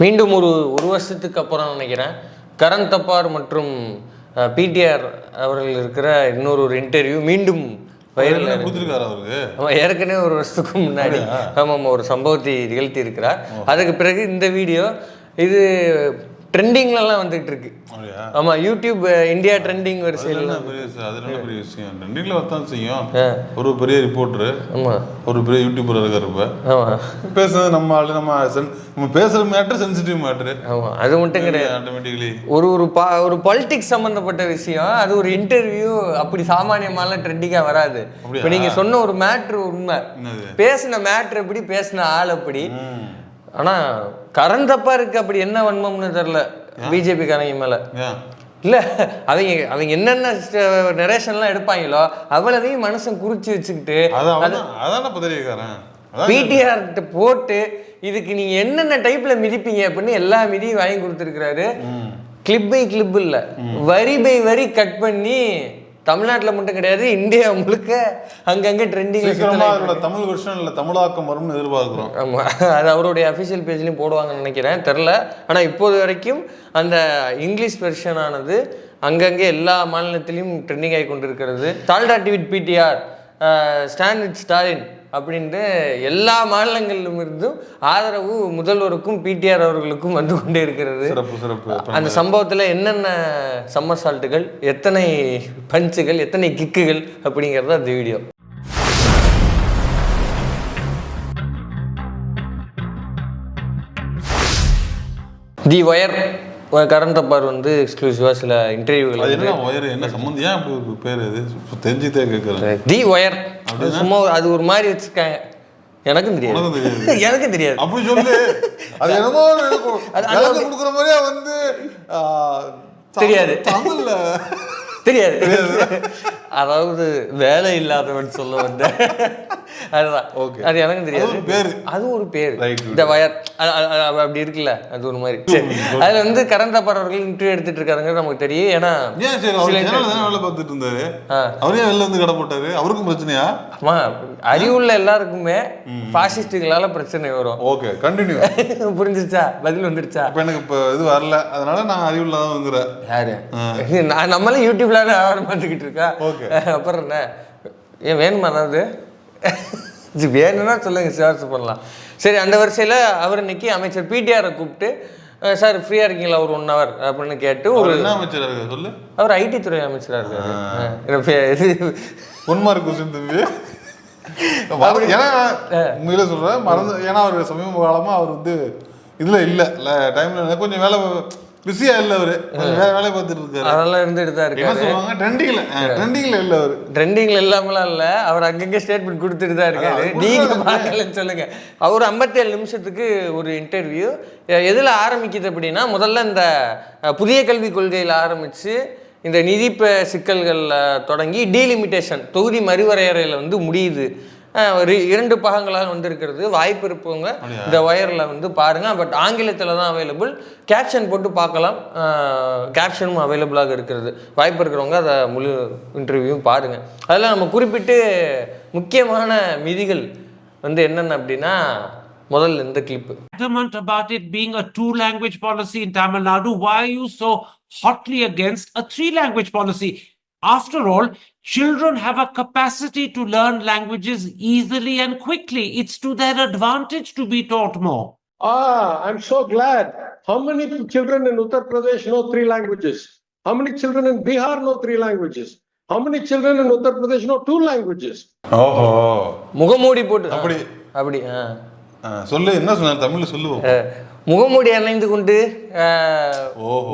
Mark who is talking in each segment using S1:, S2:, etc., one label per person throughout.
S1: மீண்டும் ஒரு ஒரு வருஷத்துக்கு அப்புறம் நினைக்கிறேன். கரண் தப்பார் மற்றும் பிடிஆர் அவர்கள் இருக்கிற இன்னொரு ஒரு இன்டர்வியூ மீண்டும் வைரல்
S2: கொடுத்துருக்காரு அவருக்கு?
S1: ஆமாம் ஏற்கனவே ஒரு வருஷத்துக்கு முன்னாடி. ஆமாம் ஒரு சம்பவத்தை நிகழ்த்தி இருக்கிறார் அதுக்கு பிறகு இந்த வீடியோ இது ட்ரெண்டிங்லலாம் வந்துகிட்டு இருக்கு. ஆமாம் யூடியூப் இந்தியா ட்ரெண்டிங் வரிசையில்
S2: அது என்ன பெரிய விஷயம்? ரெண்டிங்கில் வரத்தான் செய்யும். ஒரு பெரிய ரிப்போர்ட்டரு
S1: ஆமாம்
S2: ஒரு பெரிய யூடியூபர் இருக்காரு இப்ப
S1: ஆமாம்
S2: பேசுறது நம்ம ஆளு நம்ம நம்ம பேசுற மேட்ரு சென்சிட்டிவ் மேட்ரு
S1: ஆமாம் அது மட்டும் கிடையாது.
S2: ஆட்டோமேட்டிக்கலி
S1: ஒரு ஒரு பா ஒரு பாலிடிக்ஸ் சம்மந்தப்பட்ட விஷயம் அது ஒரு இன்டர்வியூ அப்படி சாமானியமாலாம் ட்ரெண்டிங்காக வராது? இப்போ நீங்கள் சொன்ன ஒரு மேட்ரு உண்மை. பேசின மேட்ரு எப்படி பேசின ஆள் அப்படி ஆனால் கரண் தப்பா இருக்கு அப்படி என்ன வன்மம்னு தெரில பிஜேபி காரங்க மேலே. இல்லை அவங்க அவங்க என்னென்ன நரேஷன்லாம் எடுப்பாங்களோ அவ்வளவையும் மனுஷன் குறிச்சு வச்சுக்கிட்டு
S2: அதான் பதவிக்காரன்
S1: பிடிஆர் போட்டு இதுக்கு நீங்க என்னென்ன டைப்ல மிதிப்பீங்க அப்படின்னு எல்லா மிதியும் வாங்கி கொடுத்துருக்காரு கிளிப் பை கிளிப் இல்ல. வரி பை வரி கட் பண்ணி தமிழ்நாட்டுல மட்டும் கிடையாது இந்தியா முழுக்க அங்கங்க
S2: சீக்கிரமா அதோட தமிழ் வெர்ஷன் இல்ல தமிழாக்கம் வரும்னு எதிர்பார்க்கிறோம்.
S1: ஆமா அது அவருடைய அஃபிஷியல் பேஜ்லயும் போடுவாங்கன்னு நினைக்கிறேன் தெரில ஆனா இப்போது வரைக்கும் அந்த இங்கிலீஷ் வெர்ஷனானது அங்கங்கே எல்லா மாநிலத்திலையும் ட்ரெண்டிங் ஆகி கொண்டிருக்கிறது Dalda tweet PTR stand Stalin அப்படின்ட்டு எல்லா மாநிலங்களிலும் இருந்தும் ஆதரவு முதல்வருக்கும் பிடிஆர் அவர்களுக்கும் வந்து கொண்டே இருக்கிறது.
S2: சிறப்பு சிறப்பு.
S1: அந்த சம்பவத்தில் என்னென்ன சம்மர் சால்ட்டுகள் எத்தனை பஞ்சுகள் எத்தனை கிக்குகள் அப்படிங்கிறது அந்த video the Wire. Karan Thapar வந்து எக்ஸ்க்ளூசிவாக சில இன்டர்வியூகள்
S2: அது என்ன ஒயர் என்ன சம்மந்தம் ஏன் அப்படி ஒரு பேர் இது தெரிஞ்சுட்டே கேட்குறேன்
S1: தி ஒயர் சும்மா அது ஒரு மாதிரி வச்சிருக்காங்க. எனக்கும் தெரியாது. எனக்கும் தெரியாது.
S2: அப்படி சொல்லு. அது என்னமோ எனக்கு
S1: அது- அது
S2: கொடுக்குற மாதிரியே வந்து
S1: தெரியாது.
S2: தமிழ்ல.
S1: தெரியாது. அதாவது வேலை இல்லாதவன் சொல்ல வந்த அதுதான்.
S2: Okay.
S1: அது எனக்கும் தெரியாது.
S2: பேரு.
S1: அது ஒரு பேர். இந்த வயர் அப்படி இருக்குல்ல அது ஒரு மாதிரி. சரி. அதுல வந்து கரண்ட் அவர்கள் இன்டர்வியூ எடுத்துட்டு இருக்காருங்க நமக்கு தெரியும். ஏன்னா
S2: தானே வேலை பார்த்துட்டு இருந்தாரு. அவரே வெளில வந்து கடை போட்டாரு. அவருக்கும் பிரச்சனையா?
S1: ஆமா அறிவுள்ள எல்லாருக்குமே பாசிஸ்டுகளால பிரச்சனை வரும்.
S2: Okay continue
S1: புரிஞ்சிருச்சா? பதில் வந்துருச்சா?
S2: இப்போ எனக்கு இப்போ இது வரல. அதனால நான் அறிவில்லாதவங்கிற
S1: யாரு? நான் நம்மளும் யூடியூப்ல வியாபாரம் பார்த்துக்கிட்டு இருக்கா
S2: Okay.
S1: அப்புறம் என்ன? ஏன் வேணுமா இது வேணும்னா சொல்லுங்க சிபாரிசு பண்ணலாம். சரி அந்த வரிசையில் அவர் இன்னைக்கு அமைச்சர் பிடிஆரை கூப்பிட்டு சார் ஃப்ரீயாக இருக்கீங்களா? ஒரு ஒன் ஹவர் அப்படின்னு கேட்டு ஒரு
S2: என்ன அமைச்சர் இருக்க சொல்லு.
S1: அவர் ஐடி துறை அமைச்சராக இருக்காரு.
S2: தம்பி. மறந்து- ஏன்னா உண்மையில சொல்றேன் மறந்து ஏன்னா அவர் சமீப காலமா அவர் வந்து இதுல இல்ல. டைம்ல கொஞ்சம் வேலை பிஸியா இல்ல அவரு. வேலையை பார்த்துட்டு இருக்காரு.
S1: அதெல்லாம் இருந்துட்டு தான் இருக்காரு.
S2: சொல்லுவாங்க? ட்ரெண்டிங்ல ட்ரெண்டிங்ல இல்ல அவரு.
S1: ட்ரெண்டிங்ல இல்லாமலாம் இல்ல. அவர் அங்கங்க ஸ்டேட்மெண்ட் கொடுத்துட்டு தான் இருக்காரு. நீங்க. பார்க்கலன்னு சொல்லுங்க. அவர் 57 நிமிஷத்துக்கு ஒரு இன்டர்வியூ எதுல ஆரம்பிக்குது அப்படின்னா முதல்ல இந்த புதிய கல்விக் கொள்கையில் ஆரம்பிச்சு இந்த நிதி ப- சிக்கல்கள்ல தொடங்கி டீலிமிட்டேஷன் தொகுதி மறுவரையறையில் வந்து முடியுது. ஒரு இரண்டு பாகங்களாக வந்திருக்கிறது. வாய்ப்பு இருப்பவங்க இந்த ஒயரில் வந்து பாருங்க. பட் ஆங்கிலத்தில் தான் அவைலபிள் கேப்ஷன் போட்டு பார்க்கலாம். கேப்ஷனும் அவைலபிளாக இருக்கிறது. வாய்ப்பு இருக்கிறவங்க அதை முழு இன்டர்வியூவும் பாருங்க. அதில் நம்ம குறிப்பிட்டு முக்கியமான மிதிகள் வந்து என்னென்ன அப்படின்னா முதல்ல இந்த clip
S3: adamant about it being a two language policy in Tamil Nadu. Why are you so hotly against a three language policy? After all, children have a capacity to learn languages easily and quickly. It's to their advantage to be taught more.
S4: Ah, I'm so glad. How many children in Uttar Pradesh know three languages? How many children in Bihar know three languages? How many children in Uttar Pradesh know two languages?
S2: ஓஹோ
S1: முகமூடி போட்டு
S2: அப்படி.
S1: அப்படி ஆ
S2: ஆ, சொல்லு என்ன சொன்னார் தமிழ்ல சொல்லுவோம்
S1: அஹ், முகமூடி அணைந்து கொண்டு.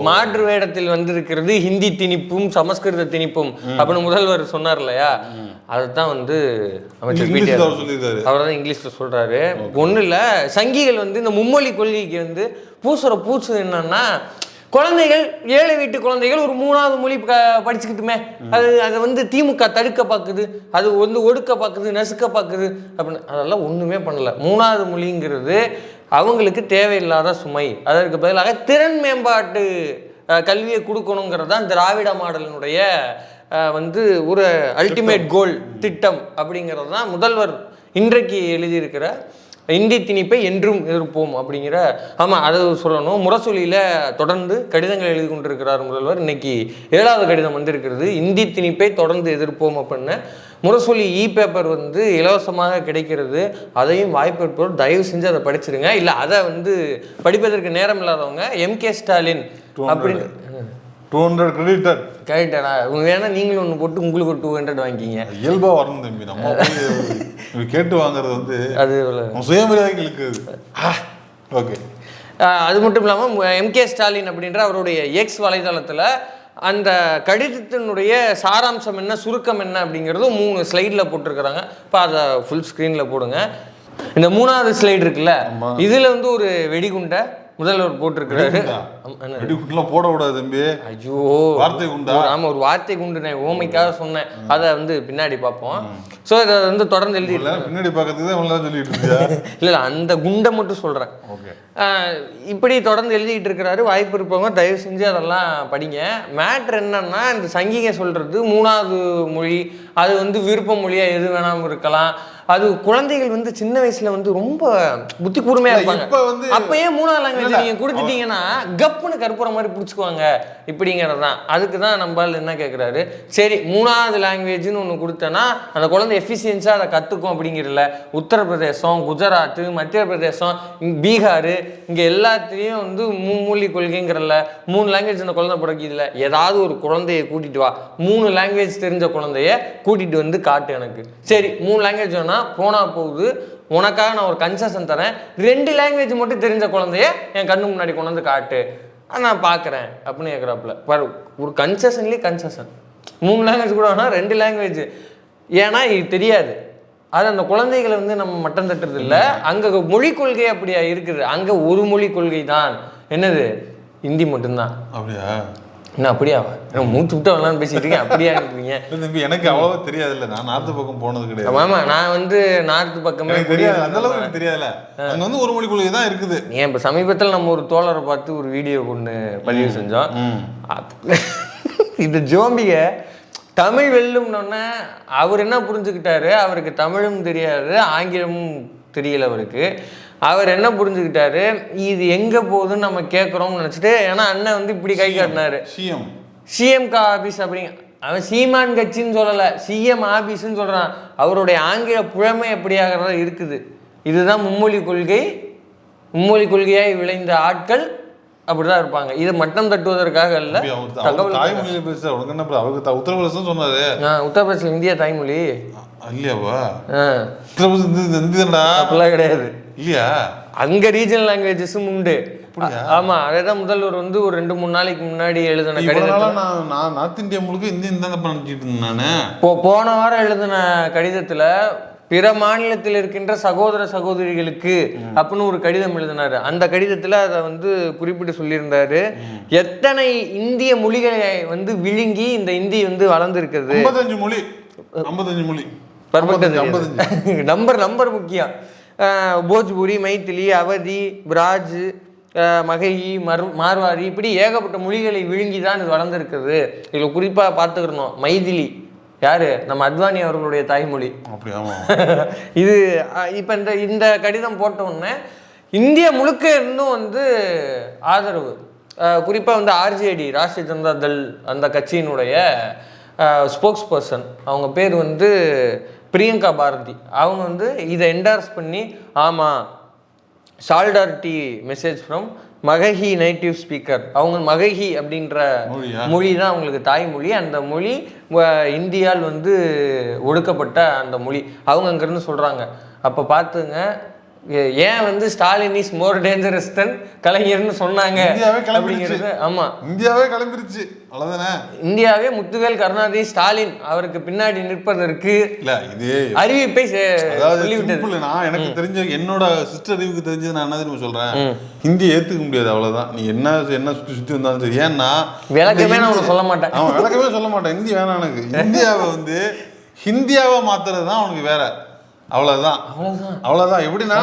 S1: மாற்று வேடத்தில் வந்திருக்கிறது ஹிந்தி திணிப்பும் சமஸ்கிருத திணிப்பும் அப்படின்னு முதல்வர் சொன்னார் இல்லையா? அதுதான் வந்து அமைச்சர் பிடிஆர்.
S2: அவர்
S1: தான் இங்கிலீஷ்ல சொல்றாரு. ஒன்றும் இல்லை சங்கிகள் வந்து இந்த மும்மொழி கொள்கைக்கு வந்து பூசுற பூசு என்னன்னா குழந்தைகள் ஏழை வீட்டு குழந்தைகள் ஒரு மூணாவது மொழி படிச்சுக்கிட்டுமே. அது அதை வந்து திமுக தடுக்க பார்க்குது அது வந்து ஒடுக்க பார்க்குது நசுக்க பார்க்குது அப்படின்னு. அதெல்லாம் ஒன்றுமே பண்ணல. மூணாவது மொழிங்கிறது அவங்களுக்கு தேவையில்லாத சுமை. அதற்கு பதிலாக திறன் மேம்பாட்டு கல்வியை கொடுக்கணுங்கிறது தான் திராவிட மாடலினுடைய வந்து ஒரு அல்டிமேட் கோல் திட்டம் அப்படிங்கிறது தான் முதல்வர் இன்றைக்கு எழுதியிருக்கிற இந்தி திணிப்பை என்றும் எதிர்ப்போம் அப்படிங்கிற ஆமாம் அதை சொல்லணும். முரசொலியில் தொடர்ந்து கடிதங்கள் எழுதி கொண்டிருக்கிறார் முதல்வர். இன்னைக்கு ஏழாவது கடிதம் வந்திருக்கிறது. இந்தி திணிப்பை தொடர்ந்து எதிர்ப்போம் அப்படின்னு. முரசொலி இ பேப்பர் வந்து இலவசமாக கிடைக்கிறது. அதையும் வாய்ப்பு இருப்பவர் தயவு செஞ்சு அதை படிச்சிருங்க. இல்லை அதை வந்து படிப்பதற்கு நேரம் இல்லாதவங்க எம்கே ஸ்டாலின் அப்படின்னு
S2: டூ ஹண்ட்ரட் கிரெடிட்டட்
S1: கரெக்டா வேணா நீங்களும் ஒன்று போட்டு உங்களுக்கு ஒரு டூ ஹண்ட்ரட் வாங்கிக்கிங்க.
S2: இயல்பா வரணும் தம்பி. நம்ம கேட்டு வாங்குறது வந்து
S1: அது
S2: இழுக்குது. ஓகே
S1: அது மட்டும் இல்லாமல் எம்கே ஸ்டாலின் அப்படின்ற அவருடைய எக்ஸ் வலைதளத்தில் அந்த கடிதத்தினுடைய சாராம்சம் என்ன சுருக்கம் என்ன அப்படிங்கிறது மூணு ஸ்லைடில் போட்டிருக்கிறாங்க இப்போ அதை ஃபுல் ஸ்க்ரீனில் போடுங்க இந்த மூணாவது ஸ்லைடு இருக்குல்ல. இதில் வந்து ஒரு வெடிகுண்டை முதல்வர் போட்டிருக்கிறாரு. என்ன?
S2: வெடிகுண்டுலாம் போடக்கூடாது தம்பி.
S1: ஐயோ.
S2: வார்த்தை குண்டா?
S1: ஒரு- ஆமா ஒரு வார்த்தை குண்டு நான் ஓமைக்காக சொன்னேன். அதை வந்து பின்னாடி பார்ப்போம். ஸோ இதை வந்து தொடர்ந்து எழுதி
S2: பின்னாடி பார்க்கறதுக்கு தான் சொல்லிட்டு இருந்தியா
S1: இல்லை இல்லை அந்த குண்டை மட்டும் சொல்கிறேன்
S2: ஓகே.
S1: இப்படி தொடர்ந்து எழுதிட்டு இருக்கிறாரு. வாய்ப்பு இருப்பவங்க தயவு செஞ்சு அதெல்லாம் படிங்க. மேட்ரு என்னன்னா இந்த சங்கீகம் சொல்றது மூணாவது மொழி. அது வந்து விருப்ப மொழியா எது வேணாலும் இருக்கலாம். அது குழந்தைகள் வந்து சின்ன வயசுல வந்து ரொம்ப புத்தி கூர்மையா இருப்பாங்க.
S2: இப்ப வந்து-
S1: அப்பயே மூணாவது லாங்குவேஜ் நீங்க கொடுத்துட்டீங்கன்னா கப்புன்னு கற்பூரம் மாதிரி பிடிச்சிக்குவாங்க. இப்படிங்கிறது தான் அதுக்கு தான் நம்ம ஆளு என்ன கேட்குறாரு சரி மூணாவது லாங்குவேஜ்னு ஒன்று கொடுத்தேன்னா அந்த குழந்தை எஃபிஷியன்ஸாக அதை கற்றுக்கும் அப்படிங்கிறதுல உத்தரப்பிரதேசம் குஜராத் மத்திய பிரதேசம் பீகார் இங்கே எல்லாத்துலேயும் வந்து மும்மொழி கொள்கைங்கிறல மூணு லாங்குவேஜ் அந்த குழந்தை பிறக்குதுல. ஏதாவது ஒரு குழந்தைய கூட்டிட்டு வா. மூணு லாங்குவேஜ் தெரிஞ்ச குழந்தைய கூட்டிட்டு வந்து காட்டு எனக்கு. சரி மூணு லாங்குவேஜ் வேணா போனா போகுது. உனக்காக நான் ஒரு கன்செஷன் தரேன். ரெண்டு லாங்குவேஜ் மட்டும் தெரிஞ்ச குழந்தைய என் கண்ணு முன்னாடி கொண்டு வந்து காட்டு. நான் பார்க்குறேன் அப்படின்னு கேட்குறாப்புல பாரு ஒரு கன்செஷன்லேயே கன்செஷன் மூணு லாங்குவேஜ் கூட ஆனால் ரெண்டு லாங்குவேஜ் ஏன்னா இது தெரியாது. அது அந்த குழந்தைகளை வந்து நம்ம மட்டம் தட்டுறது இல்லை அங்கே மொழி கொள்கை அப்படியா இருக்குது? அங்கே ஒரு மொழி கொள்கை தான் என்னது? ஹிந்தி மட்டும்தான்.
S2: அப்படியா?
S1: என்ன அப்படியா? நான் மூச்சு விட்டு வரலான்னு பேசிட்டு இருக்கேன். அப்படியா
S2: தம்பி எனக்கு அவ்வளவா தெரியாது இல்ல நான் நார்த்து பக்கம் போனது கிடையாது.
S1: ஆமா நான் வந்து நார்த் பக்கமே
S2: தெரியாது. அந்த அளவுக்கு எனக்கு தெரியாதுல்ல. அங்க வந்து ஒரு மொழி கொள்கை தான் இருக்குது.
S1: ஏன் இப்போ சமீபத்தில் நம்ம ஒரு தோழரை பார்த்து ஒரு வீடியோ ஒன்று பதிவு செஞ்சோம். இந்த ஜோம்பிய தமிழ் வெல்லும்னோடனே அவர் என்ன புரிஞ்சுக்கிட்டாரு? அவருக்கு தமிழும் தெரியாது ஆங்கிலமும் தெரியல அவருக்கு. அவர் என்ன புரிஞ்சுக்கிட்டாரு? இது எங்கே போகுதுன்னு நம்ம கேட்குறோம்னு நினச்சிட்டு ஏன்னா அண்ணன் வந்து இப்படி கை காட்டினாரு.
S2: சிஎம்.
S1: சிஎம்கா ஆபீஸ் அப்படிங்க அவன் சீமான் கட்சின்னு சொல்லலை சிஎம் ஆபீஸ்ன்னு சொல்கிறான் அவருடைய ஆங்கில புழமை எப்படியாகிறதா இருக்குது? இதுதான் மும்மொழி கொள்கை. மும்மொழி கொள்கையாய் விளைந்த ஆட்கள். அப்படிதான் இருப்பாங்க. இது மட்டம் தட்டுவதற்காக
S2: அவர்
S1: தகவல்
S2: தாய்மொழியில பேச அவருக்கு என்ன அவருக்கு உத்தரப்பிரதேசம் சொன்னாரு.
S1: உத்தரப்பிரதேசம் இந்திய தாய்மொழி.
S2: இல்லையாவா உத்தரப்பிரதேசம் இந்த தான்டா
S1: அப்படிலாம் கிடையாது.
S2: இல்லையா?
S1: அங்க ரீஜனல் லாங்குவேஜஸும் உண்டு. ஆமா அதேதான் முதல்வர் வந்து ஒரு ரெண்டு மூணு நாளைக்கு முன்னாடி எழுதின கடிதம்
S2: நான் நான் நார்த் இந்தியா முழுக்க இந்தியன் தான் நினைச்சிட்டு இருந்தேன் நானு.
S1: போ போன வாரம் எழுதின கடிதத்துல பிற மாநிலத்தில் இருக்கின்ற சகோதர சகோதரிகளுக்கு அப்படின்னு ஒரு கடிதம் எழுதினாரு. அந்த கடிதத்துல அதை வந்து குறிப்பிட்டு சொல்லியிருந்தாரு. எத்தனை இந்திய மொழிகளை வந்து விழுங்கி இந்த இந்தி வந்து வளர்ந்துருக்குது?
S2: ஐம்பத்தஞ்சு மொழி. ஐம்பத்தஞ்சு மொழி.
S1: நம்பர் நம்பர் முக்கியம். போஜ்புரி மைத்திலி அவதி பிராஜ் மகஹி மர் மார்வாரி இப்படி ஏகப்பட்ட மொழிகளை விழுங்கி தான் இது வளர்ந்துருக்குது. இதில் குறிப்பாக பார்த்துக்கிறணும் மைதிலி. யாரு? நம்ம அத்வானி அவர்களுடைய தாய்மொழி.
S2: அப்படி ஆமா.
S1: இது இப்போ இந்த இந்த கடிதம் போட்ட உடனே இந்தியா முழுக்க இருந்தும் வந்து ஆதரவு. குறிப்பாக வந்து ஆர்ஜேடி ராஷ்டிரிய ஜனதா தள் அந்த கட்சியினுடைய ஸ்போக்ஸ் பர்சன் அவங்க பேர் வந்து பிரியங்கா பாரதி. அவங்க வந்து இதை என்டார்ஸ் பண்ணி ஆமாம் solidarity message from Magahi native speaker அவங்க மகஹி அப்படின்ற? மொழி தான் அவங்களுக்கு தாய்மொழி. அந்த மொழி இந்தியால் வந்து ஒடுக்கப்பட்ட அந்த மொழி. அவங்க அங்கேருந்து சொல்கிறாங்க அப்போ பார்த்துங்க ஏன் வந்து Stalin is more dangerous than கலைஞர்னு சொன்னாங்க
S2: இந்தியாவே.
S1: அப்படிங்கிறது ஆமாம்
S2: இந்தியாவே கிளம்பிருச்சு அவ்வளவுதானே?
S1: இந்தியாவே முத்துவேல் கருணாநிதி ஸ்டாலின் அவருக்கு பின்னாடி நிற்பதற்கு
S2: இல்ல இது
S1: அறிவிப்பை
S2: நான் எனக்கு தெரிஞ்ச என்னோட சிஸ்டர் அறிவுக்கு தெரிஞ்சது நான் என்ன தெரியுமா சொல்றேன்? ஹிந்தியை ஏத்துக்க முடியாது அவ்வளவுதான். நீ என்ன என்ன சுத்தி சுத்தி வந்தாலும் சரி. ஏன்னா
S1: விளக்கமே நான்
S2: ஹிந்தி-
S1: சொல்ல மாட்டேன்.
S2: அவன் விளக்கமே சொல்ல மாட்டேன். ஹிந்தி வேணாம் எனக்கு. இந்தியாவை வந்து ஹிந்தியாவை மாத்துறது தான் அவனுக்கு வேற. அவ்வளவுதான்.
S1: அவ்வளவுதான்.
S2: அவ்வளவுதான். எப்படின்னா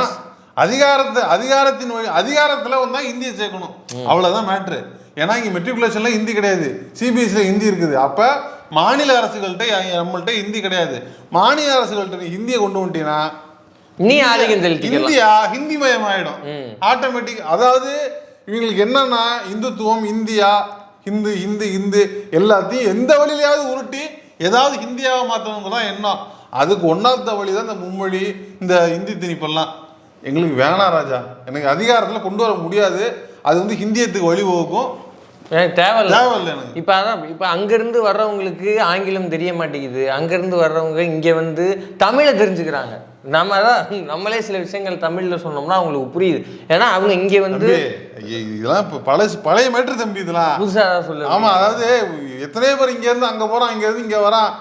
S2: அதிகாரத்தை அதிகாரத்தின் வழி அதிகாரத்துல வந்தா இந்தியை சேர்க்கணும். அவ்வளவுதான் மேட்ரு ஏன்னா இங்க மெட்ரிகுலேஷன்ல ஹிந்தி கிடையாது. சிபிஎஸ்சில ஹிந்தி இருக்குது. அப்ப மாநில அரசுகள்கிட்ட நம்மள்ட்ட ஹிந்தி கிடையாது. மாநில அரசுகள்கிட்ட நீ ஹிந்தியை கொண்டு வந்துட்டீங்கன்னா
S1: நீ ஆதிக்கம் செலுத்திக்கலாம்.
S2: இந்தியா ஹிந்தி மயம் ஆயிடும் ஆட்டோமேட்டிக் அதாவது இவங்களுக்கு என்னன்னா இந்துத்துவம் இந்தியா ஹிந்து ஹிந்து ஹிந்து எல்லாத்தையும் எந்த வழியிலையாவது உருட்டி ஏதாவது ஹிந்தியாவை மாற்றணுங்க தான் எண்ணம். அதுக்கு ஒன்றாவது வழி தான் இந்த மும்மொழி இந்த இந்தி திணிப்பெல்லாம். எங்களுக்கு வேணாம் ராஜா. எனக்கு அதிகாரத்தில் கொண்டு வர முடியாது. அது வந்து ஹிந்தியத்துக்கு வழிவகுக்கும்.
S1: எனக்கு தேவையில்ல.
S2: தேவையில்லை எனக்கு.
S1: இப்போ அதான் இப்போ அங்கேருந்து வர்றவங்களுக்கு ஆங்கிலம் தெரிய மாட்டேங்குது. அங்கேருந்து வர்றவங்க இங்கே வந்து தமிழை தெரிஞ்சுக்கிறாங்க. நம்ம தான் நம்மளே சில விஷயங்கள் தமிழில் சொன்னோம்னா அவங்களுக்கு புரியுது. ஏன்னா அவங்க இங்கே வந்து
S2: இதெல்லாம் இப்போ பழசு பழைய மேட்ரு தம்பி இதெல்லாம்.
S1: புதுசாக சொல்லு
S2: ஆமா அதாவது எத்தனையோ பேர் இங்க இருந்து அங்க போறான் இங்க இருந்து இங்க வரான்.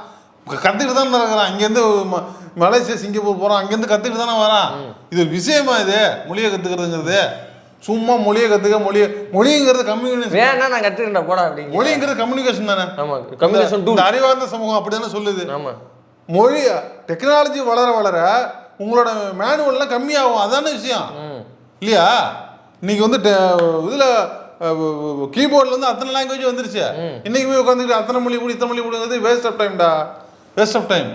S2: கத்துக்கிட்டு தான் இருக்கிறான் ம- மலேசியா சிங்கப்பூர் போறான். அங்க இருந்து கத்துக்கிட்டு தானே வரான். இது விஷயமா இது? மொழியை கத்துக்கிறதுங்கிறது. சும்மா மொழியை கத்துக்க மொழியை மொழிங்கிறது கம்யூனிகேஷன்
S1: வேணா நான் கற்றுக்கிட்டேன் போடா அப்படிங்க
S2: மொழிங்கிறது கம்யூனிகேஷன் தானே?
S1: ஆமாம் கம்யூனிகேஷன்
S2: அறிவார்ந்த சமூகம் அப்படிதானே சொல்லுது.
S1: ஆமாம்
S2: மொழி டெக்னாலஜி வளர வளர உங்களோட மேனுவல்லாம் கம்மியாகும். அதான விஷயம். இல்லையா? இன்னைக்கு வந்து இதுல கீபோர்ட்ல இருந்து அத்தனை லாங்குவேஜ் வந்துருச்சு. இன்னைக்கு போய் உட்காந்துக்கிட்டு அத்தனை மொழி கூட இத்தனை மொழி கூடங்கிறது வேஸ்ட் ஆஃப் டைம்டா வேஸ்ட் ஆஃப் டைம்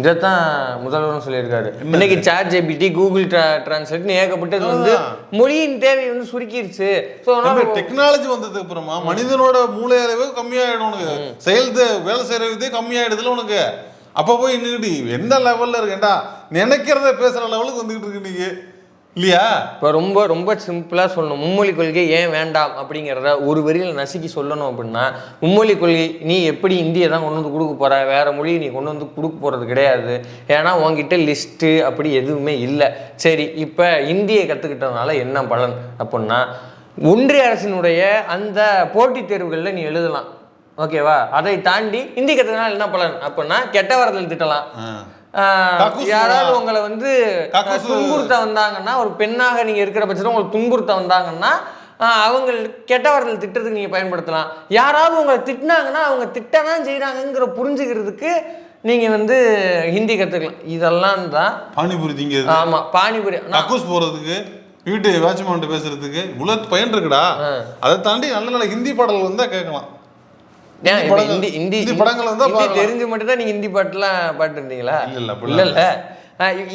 S1: இதைத்தான் முதல்வரும் சொல்லியிருக்காரு. இன்னைக்கு சாட் ஜிபிடி கூகுள் டிரான்ஸ்லேட்னு ஏகப்பட்டது வந்து மொழியின் தேவை வந்து சுருக்கிருச்சு. ஸோ
S2: டெக்னாலஜி வந்ததுக்கு அப்புறமா மனிதனோட மூளை அளவு கம்மியாயிடும் உனக்கு. செயல் வேலை செய்யற இதே கம்மியாயிடுதுல உனக்கு. அப்ப போய் நின்றுட்டு எந்த லெவல்ல இருக்கேன்டா? நினைக்கிறத பேசுற லெவலுக்கு வந்துகிட்டு இருக்கு நீங்க இல்லையா?
S1: இப்போ ரொம்ப ரொம்ப சிம்பிளாக சொல்லணும். மும்மொழி கொள்கை ஏன் வேண்டாம் அப்படிங்கிறத ஒரு வரியில் நசுக்கி சொல்லணும் அப்படின்னா மும்மொழி கொள்கை நீ எப்படி இந்தியை தான் கொண்டு வந்து கொடுக்க போற? வேற மொழியை நீ கொண்டு வந்து கொடுக்க போகிறது கிடையாது. ஏன்னா உன்கிட்ட லிஸ்ட்டு அப்படி எதுவுமே இல்லை. சரி இப்போ இந்தியை கற்றுக்கிட்டதுனால என்ன பலன் அப்படின்னா ஒன்றிய அரசினுடைய அந்த போட்டித் தேர்வுகளில் நீ எழுதலாம். ஓகேவா? அதை தாண்டி இந்தி கற்றுக்கனால என்ன பலன் அப்படின்னா கெட்ட வரதில் திட்டலாம். யாராவது உங்களை வந்து துன்புறுத்த வந்தாங்கன்னா ஒரு பெண்ணாக நீங்க இருக்கிற பட்சத்தில் உங்களை துன்புறுத்த வந்தாங்கன்னா அவங்க கெட்டவர்கள் திட்டத்துக்கு நீங்க பயன்படுத்தலாம். யாராவது உங்களை திட்டினாங்கன்னா அவங்க திட்டதான் செய்றாங்கங்கிற புரிஞ்சுக்கிறதுக்கு நீங்க வந்து ஹிந்தி கத்துக்கலாம். இதெல்லாம் தான்
S2: பானிபூரி திங்கிறது
S1: ஆமா பானிபுரி.
S2: கக்கூஸ் போறதுக்கு வீட்டு வாட்ச்மேன் பேசுறதுக்கு இவ்வளவு பயன் இருக்குடா. அதை தாண்டி நல்ல நல்ல ஹிந்தி பாடல் வந்தா கேட்கலாம்.
S1: ஹிந்தி ஹிந்தி
S2: ஹிந்தி படங்கள் வந்தா
S1: ஹிந்தி
S2: பார்க்கலாம்.
S1: தெரிஞ்சு மட்டும் தான் நீங்க ஹிந்தி பாட்டுலாம் பாட்டு இருந்தீங்களா
S2: இல்ல, இல்ல,
S1: இல்ல.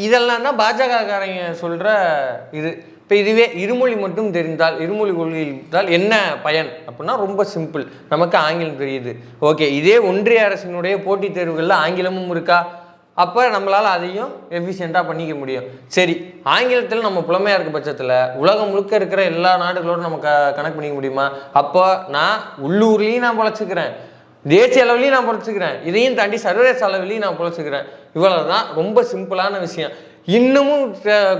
S1: இதெல்லாம் தான் பாஜக காரங்க சொல்ற இது. இப்போ இதுவே இருமொழி மட்டும் தெரிந்தால் இருமொழி கொள்கை இருந்தால் என்ன பயன் அப்படின்னா ரொம்ப சிம்பிள் நமக்கு ஆங்கிலம் தெரியுது. ஓகே இதே ஒன்றிய அரசினுடைய போட்டித் தேர்வுகளில் ஆங்கிலமும் இருக்கா? அப்போ நம்மளால் அதையும் எஃபிஷியண்ட்டாக பண்ணிக்க முடியும். சரி ஆங்கிலத்தில் நம்ம புலமையாக இருக்க பட்சத்தில் உலகம் முழுக்க இருக்கிற எல்லா நாடுகளோடும் நம்ம க கனெக்ட் பண்ணிக்க முடியுமா? அப்போ நான் உள்ளூர்லேயும் நான் பொழைச்சிக்கிறேன். தேசிய அளவுலையும் நான் பொழைச்சிக்கிறேன். இதையும் தாண்டி சர்வதேச அளவுலையும் நான் பொழைச்சிக்கிறேன். இவ்வளோ தான் ரொம்ப சிம்பிளான விஷயம். இன்னமும்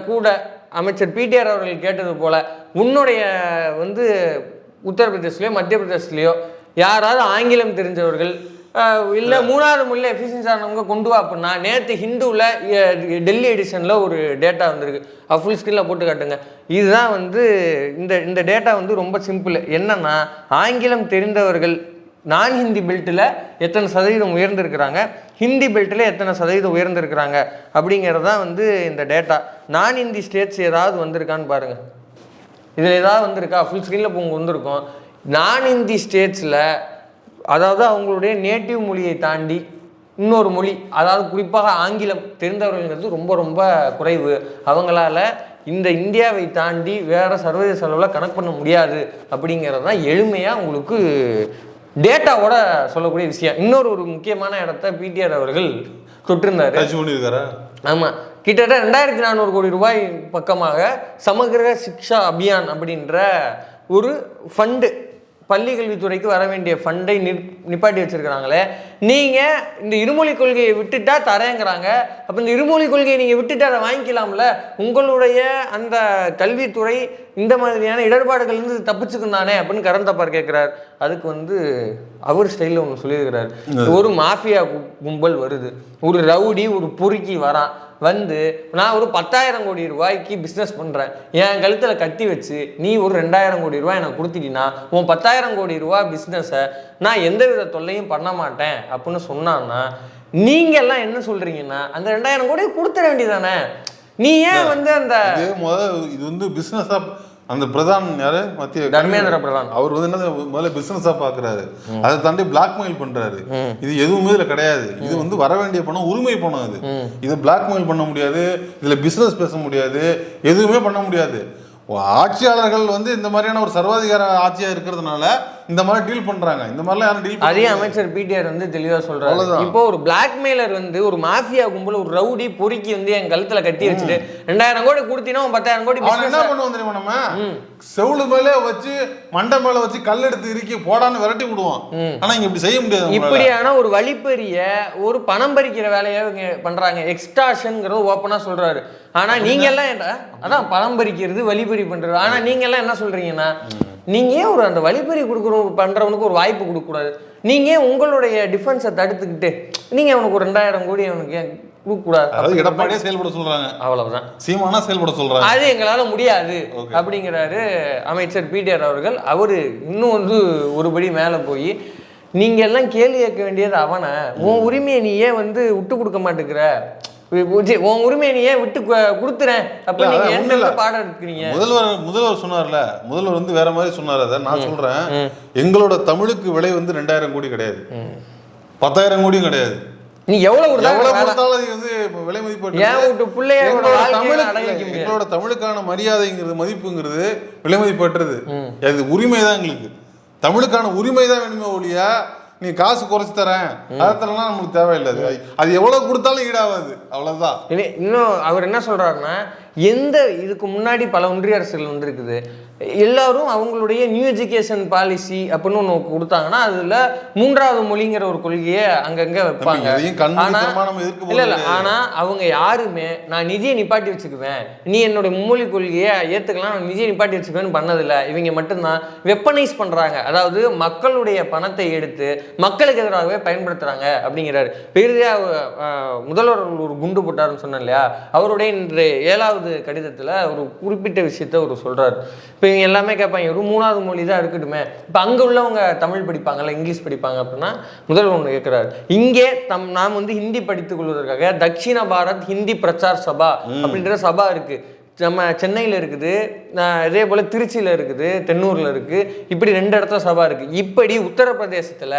S1: கூட அமைச்சர் பிடிஆர் அவர்கள் கேட்டது போல் உன்னுடைய வந்து உத்தரப்பிரதேஷ்லையோ மத்திய பிரதேசத்துலேயோ யாராவது ஆங்கிலம் தெரிஞ்சவர்கள் இல்லை மூணாவது முல்லை எஃபிஷியன்ஸ் ஆனவங்க கொண்டு வா அப்படின்னா நேற்று ஹிந்துவில் டெல்லி எடிஷனில் ஒரு டேட்டா வந்திருக்கு. ஃபுல் ஸ்க்ரீனில் போட்டு காட்டுங்க. இதுதான் வந்து இந்த இந்த டேட்டா வந்து ரொம்ப சிம்பிள் என்னன்னா ஆங்கிலம் தெரிந்தவர்கள் நான் ஹிந்தி பெல்ட்டில் எத்தனை சதவீதம் உயர்ந்திருக்கிறாங்க? ஹிந்தி பெல்ட்டில் எத்தனை சதவீதம் உயர்ந்திருக்கிறாங்க? அப்படிங்கிறது தான் வந்து இந்த டேட்டா நான் ஹிந்தி ஸ்டேட்ஸ் ஏதாவது வந்திருக்கான்னு பாருங்கள் இதில் ஏதாவது வந்திருக்கா? ஃபுல் ஸ்க்ரீனில் உங்களுக்கு வந்திருக்கும். நான் ஹிந்தி ஸ்டேட்ஸில் அதாவது அவங்களுடைய நேட்டிவ் மொழியை தாண்டி இன்னொரு மொழி அதாவது குறிப்பாக ஆங்கிலம் தெரிந்தவர்கள்ங்கிறது ரொம்ப ரொம்ப குறைவு. அவங்களால இந்த இந்தியாவை தாண்டி வேற சர்வதேச அளவில் கனெக்ட் பண்ண முடியாது அப்படிங்கிறது தான் எளிமையாக உங்களுக்கு டேட்டாவோட சொல்லக்கூடிய விஷயம். இன்னொரு ஒரு முக்கியமான இடத்த பிடிஆர் அவர்கள் தொட்டிருந்தாரு. ஆமாம் கிட்டத்தட்ட ரெண்டாயிரத்தி நானூறு கோடி ரூபாய் பக்கமாக சமகிர சிக்ஷா அபியான் அப்படின்ற ஒரு ஃபண்டு பள்ளி கல்வித்துறைக்கு வர வேண்டிய ஃபண்டை நிப்பாட்டி வச்சிருக்கிறாங்களே நீங்கள் இந்த இருமொழி கொள்கையை விட்டுட்டா தரேங்கிறாங்க. அப்போ இந்த இருமொழி கொள்கையை நீங்கள் விட்டுட்டு அதை வாங்கிக்கலாம்ல? உங்களுடைய அந்த கல்வித்துறை இந்த மாதிரியான இடர்பாடுகள் இருந்து தப்பிச்சுக்கும் தானே அப்படின்னு கரண் தப்பார் கேட்குறார் அதுக்கு வந்து அவர் ஸ்டைலில் ஒன்று சொல்லியிருக்கிறார். ஒரு மாஃபியா கும்பல் வருது. ஒரு ரவுடி ஒரு பொறுக்கி வரான். வந்து நான் ஒரு பத்தாயிரம் கோடி ரூபாய்க்கு பிஸ்னஸ் பண்ணுறேன் என் கழுத்தில் கத்தி வச்சு நீ ஒரு ரெண்டாயிரம் கோடி ரூபாய் எனக்கு கொடுத்துட்டீங்கன்னா உன் பத்தாயிரம் கோடி ரூபாய் பிஸ்னஸை நான் எந்த வித தொல்லையும் பண்ண மாட்டேன் அப்படின்னு சொன்னான்னா நீங்க எல்லாம் என்ன சொல்றீங்கன்னா அந்த ரெண்டாயிரம் கோடி கொடுத்துட வேண்டியதானே நீ ஏன் வந்து அந்த
S2: இது முத இது வந்து பிசினஸா அந்த பிரதான் யாரு? மத்திய
S1: தர்மேந்திர பிரதான்.
S2: அவர் வந்து என்ன முதல்ல பிசினஸா பாக்குறாரு. அதை தாண்டி பிளாக்மெயில் பண்றாரு. இது எதுவுமே இதுல கிடையாது. இது வந்து வர வேண்டிய பணம் உரிமை பணம் இது. இது பிளாக்மெயில் பண்ண முடியாது. இதுல பிசினஸ் பேச முடியாது. எதுவுமே பண்ண முடியாது. ஆட்சியாளர்கள் வந்து இந்த மாதிரியான ஒரு சர்வாதிகார ஆட்சியா இருக்கிறதுனால இந்த மாதிரி டீல் பண்றாங்க. இந்த மாதிரிலாம் யாரும் டீல்
S1: அதே அமைச்சர் பிடிஆர் வந்து தெளிவா சொல்றாரு. இப்போ ஒரு பிளாக்மெயிலர் வந்து ஒரு மாஃபியா கும்பல் ஒரு ரவுடி பொறுக்கி வந்து என் கழுத்துல கட்டி வச்சுட்டு ரெண்டாயிரம் கோடி கொடுத்தீங்கன்னா பத்தாயிரம் கோடி
S2: அவன் என்ன பண்ணுவான் தெரியுமா நம்ம? செவுளு மேலே வச்சு மண்டை மேல வச்சு கல் எடுத்து இறுக்கி போடான்னு விரட்டி விடுவான். ஆனா இங்க இப்படி செய்ய முடியாது.
S1: இப்படியான ஒரு வழிப்பறிய ஒரு பணம் பறிக்கிற வேலையை பண்றாங்க. எக்ஸ்டாஷன்ங்கிறது ஓப்பனா சொல்றாரு. ஆனா நீங்க எல்லாம் என்ன? அதான் பணம் பறிக்கிறது வழிப்பறி பண்றது. ஆனா நீங்க எல்லாம் என்ன சொல்றீங்கன்னா நீங்க ஏன் ஒரு அந்த வழிப்பறி கொடுக்குறவங்க பண்றவனுக்கு ஒரு வாய்ப்பு கொடுக்க கூடாது நீங்க ஏன் உங்களுடைய டிஃபென்ஸை தடுத்துக்கிட்டு நீங்க அவனுக்கு ஒரு ரெண்டாயிரம் கோடி அவனுக்கு ஏன் கொடுக்க கூடாது
S2: அதாவது எடப்பாடியே செயல்பட சொல்றாங்க.
S1: அவ்வளவுதான்.
S2: சீமானா செயல்பட சொல்றாங்க.
S1: அது எங்களால முடியாது. அப்படிங்கிறாரு அமைச்சர் பிடிஆர் அவர்கள். அவரு இன்னும் வந்து ஒருபடி மேல போய் நீங்க எல்லாம் கேள்வி கேட்க வேண்டியது அவனை. உன் உரிமையை நீ ஏன் வந்து விட்டு கொடுக்க மாட்டேங்கிற? உன் உரிமையை நீ ஏன் விட்டு கொடுத்துறேன்? அப்ப நீங்க. பாடம் எடுக்கிறீங்க
S2: முதல்வர் முதல்வர் சொன்னார்ல முதல்வர் வந்து வேற மாதிரி சொன்னார் அதை நான் சொல்றேன். எங்களோட தமிழுக்கு விலை வந்து ரெண்டாயிரம் கோடி கிடையாது. பத்தாயிரம் கோடியும் கிடையாது.
S1: நீ எவ்வளவு
S2: கொடுத்தாலும் வந்து விலை மதிப்பு
S1: ஏன் பிள்ளைய
S2: தமிழுக்கு. எங்களோட தமிழுக்கான மரியாதைங்கிறது மதிப்புங்கிறது விலை மதிப்பற்றது அது உரிமை தான் எங்களுக்கு. தமிழுக்கான உரிமை தான் வேணுமே ஒழிய நீ காசு குறைச்சு தரேன். அதை நம்மளுக்கு நமக்கு தேவையில்லை. அது. அது எவ்வளவு கொடுத்தாலும் ஈடாகாது. அவ்வளவுதான்.
S1: இன்னும் அவர் என்ன சொல்றாருன்னா எந்த இதுக்கு முன்னாடி பல ஒன்றிய அரசுகள் வந்திருக்குது? எல்லாரும் அவங்களுடைய நியூ எஜுகேஷன் பாலிசி அப்படின்னு ஒன்று கொடுத்தாங்கன்னா அதுல மூன்றாவது மொழிங்கிற ஒரு கொள்கையை அங்கங்க வைப்பாங்க.
S2: எதையும் கண்மூடித்தனமா
S1: ஆனா-
S2: நம்ம எதிர்க்க
S1: இல்ல இல்ல.
S2: போறது
S1: ஆனா அவங்க யாருமே நான் நிதியை நிப்பாட்டி வச்சுக்குவேன். நீ என்னோட மும்மொழி கொள்கையை ஏத்துக்கலாம் நான் நிதியை நிப்பாட்டி வச்சுக்குவேன்னு பண்ணதில்ல. இவங்க மட்டும்தான் வெப்பனைஸ் பண்றாங்க. அதாவது மக்களுடைய பணத்தை எடுத்து மக்களுக்கு எதிராகவே பயன்படுத்துறாங்க அப்படிங்கிறாரு. அஹ், முதல்வர் ஒரு குண்டு போட்டாருன்னு சொன்னேன் இல்லையா? அவருடைய இன்று ஏழாவது கடிதத்துல ஒரு குறிப்பிட்ட விஷயத்த அவர் சொல்றாரு. இப்போ இவங்க எல்லாமே கேட்பாங்க ஒரு மூணாவது மொழி தான் இருக்கட்டுமே. இப்போ அங்க உள்ளவங்க தமிழ் படிப்பாங்கல்ல இங்கிலீஷ் படிப்பாங்க அப்படின்னா முதல்வர் ஒன்று கேட்கிறாரு இங்கே தம் நாம் வந்து ஹிந்தி படித்துக் கொள்வதற்காக தக்ஷிண பாரத் ஹிந்தி பிரச்சார் சபா அப்படின்ற சபா இருக்கு. நம்ம சென்னையில் இருக்குது. இதே போல் திருச்சியில் இருக்குது தென்னூரில் இருக்குது இப்படி ரெண்டு இடத்துல சபா இருக்குது இப்படி உத்தரப்பிரதேசத்தில்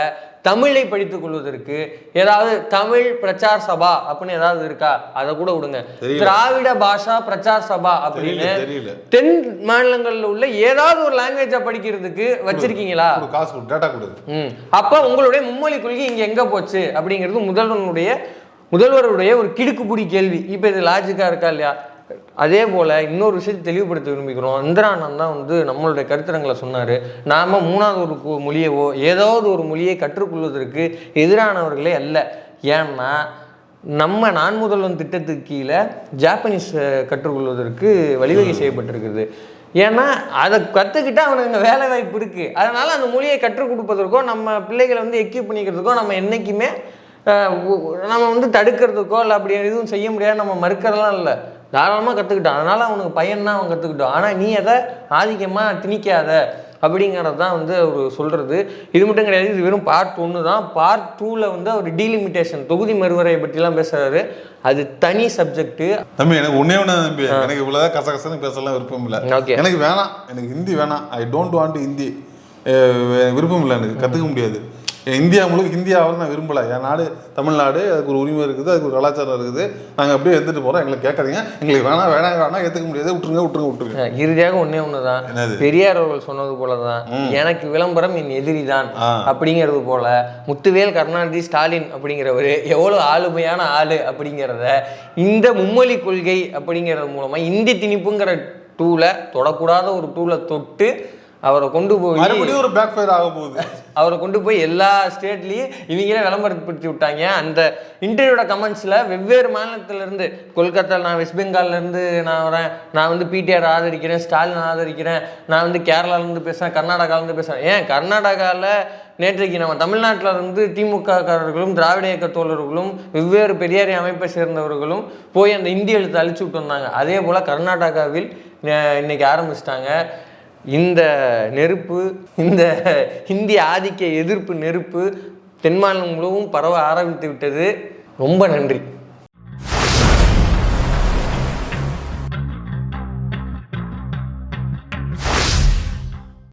S1: தமிழை படித்துக் கொள்வதற்கு ஏதாவது தமிழ் பிரச்சார் சபா அப்படின்னு ஏதாவது இருக்கா? அதை கூட விடுங்க. திராவிட பாஷா பிரச்சார் சபா அப்படின்னு தென் மாநிலங்கள்ல உள்ள ஏதாவது ஒரு லாங்குவேஜை படிக்கிறதுக்கு வச்சிருக்கீங்களா?
S2: காசு டேட்டா கொடு.
S1: ம். அப்போ உங்களுடைய மும்மொழி கொள்கை இங்க எங்க போச்சு? அப்படிங்கிறது முதல்வனுடைய முதல்வருடைய ஒரு கிடுக்குப்புடி கேள்வி. இப்போ இது லாஜிக்கா இருக்கா இல்லையா? அதே போல இன்னொரு விஷயத்தை தெளிவுபடுத்த விரும்பிக்கிறோம் இந்திரானந்த் தான் வந்து நம்மளுடைய கருத்தரங்களை சொன்னாரு. நாம மூணாவது ஒரு மொழியவோ ஏதாவது ஒரு மொழியை கற்றுக்கொள்வதற்கு எதிரானவர்களே அல்ல. ஏன்னா நம்ம நான் முதல்வன் திட்டத்துக்கு கீழே ஜாப்பனீஸ் கற்றுக்கொள்வதற்கு வழிவகை செய்யப்பட்டிருக்குது ஏன்னா அதை கற்றுக்கிட்டா அவனுக்கு வேலை வாய்ப்பு இருக்குது அதனால அந்த மொழியை கற்றுக் கொடுப்பதற்கோ நம்ம பிள்ளைகளை வந்து எக்யூப் பண்ணிக்கிறதுக்கோ நம்ம என்றைக்குமே நம்ம வந்து தடுக்கிறதுக்கோ இல்லை அப்படி எதுவும் செய்ய முடியாது. நம்ம மறுக்கிறதெல்லாம் இல்லை. தாராளமாக கற்றுக்கிட்டான் அதனால அவனுக்கு பையன் தான் அவன் கற்றுக்கிட்டான் ஆனால் நீ அதை ஆதிக்கமாக திணிக்காத அப்படிங்கிறது தான் வந்து அவர் சொல்கிறது இது மட்டும் கிடையாது இது வெறும் பார்ட் ஒன்று தான். பார்ட் டூவில் வந்து அவர் டீலிமிட்டேஷன் தொகுதி மறுவரையை பற்றிலாம் பேசுகிறாரு அது தனி சப்ஜெக்ட்டு
S2: தம்பி எனக்கு ஒன்னே ஒன்று தம்பி. எனக்கு இவ்வளோதான் கசகசன்னு பேசலாம் விருப்பம் இல்லை.
S1: Okay.
S2: எனக்கு வேணாம். எனக்கு ஹிந்தி வேணாம். I don't want Hindi. விருப்பம் இல்லை எனக்கு. கற்றுக்க முடியாது. இந்தியா முழுக்க ஆகிறது நான் விரும்பலை. என் நாடு தமிழ்நாடு அதுக்கு ஒரு உரிமை இருக்குது அதுக்கு ஒரு கலாச்சாரம் இருக்குது. நாங்கள் அப்படியே எடுத்துகிட்டு போகிறோம் எங்களை கேட்காதீங்க. எங்களுக்கு வேணாம் வேணாம் வேணாம் ஏற்றுக்க முடியாது. விட்டுருங்க விட்டுருங்க விட்டுருங்க.
S1: இறுதியாக ஒண்ணே ஒண்ணுதான்.
S2: என்னது?
S1: பெரியார் அவர்கள் சொன்னது போலதான். எனக்கு விளம்பரம் என் எதிரி தான். அப்படிங்கிறது போல முத்துவேல் கருணாநிதி ஸ்டாலின் அப்படிங்கிறவர் எவ்வளவு ஆளுமையான ஆளு அப்படிங்கிறத இந்த மும்மொழி கொள்கை அப்படிங்கிறது மூலமா இந்தி திணிப்புங்கிற டூலை தொடக்கூடாத ஒரு டூலை தொட்டு அவரை கொண்டு போய்
S2: மறுபடியும் ஒரு பேக் ஃபயர் ஆக போகுது.
S1: அவரை கொண்டு போய் எல்லா ஸ்டேட்லேயும் இவங்களே விளம்பரப்படுத்தி விட்டாங்க. அந்த இன்டர்வியூட கமெண்ட்ஸில் வெவ்வேறு மாநிலத்திலேருந்து கொல்கத்தாவில் நான் வெஸ்ட் பெங்கால்லேருந்து நான் வரேன். நான் வந்து பிடிஆர் ஆதரிக்கிறேன் ஸ்டாலின் ஆதரிக்கிறேன். நான் வந்து கேரளாலேருந்து பேசுகிறேன் கர்நாடகாலேருந்து பேசுகிறேன் ஏன்? கர்நாடகாவில் நேற்றைக்கு நம்ம தமிழ்நாட்டில் இருந்து திமுக காரர்களும் திராவிட இயக்க தோழர்களும் வெவ்வேறு பெரியாரி அமைப்பை சேர்ந்தவர்களும் போய் அந்த இந்தி எழுத்தை அழிச்சு விட்டு வந்தாங்க. அதே போல் கர்நாடகாவில் இன்னைக்கு ஆரம்பிச்சிட்டாங்க. இந்த நெருப்பு இந்த இந்திய ஆதிக்க எதிர்ப்பு நெருப்பு தென் மாநிலம் முழுவதும் பரவ ஆரம்பித்து விட்டது. ரொம்ப நன்றி.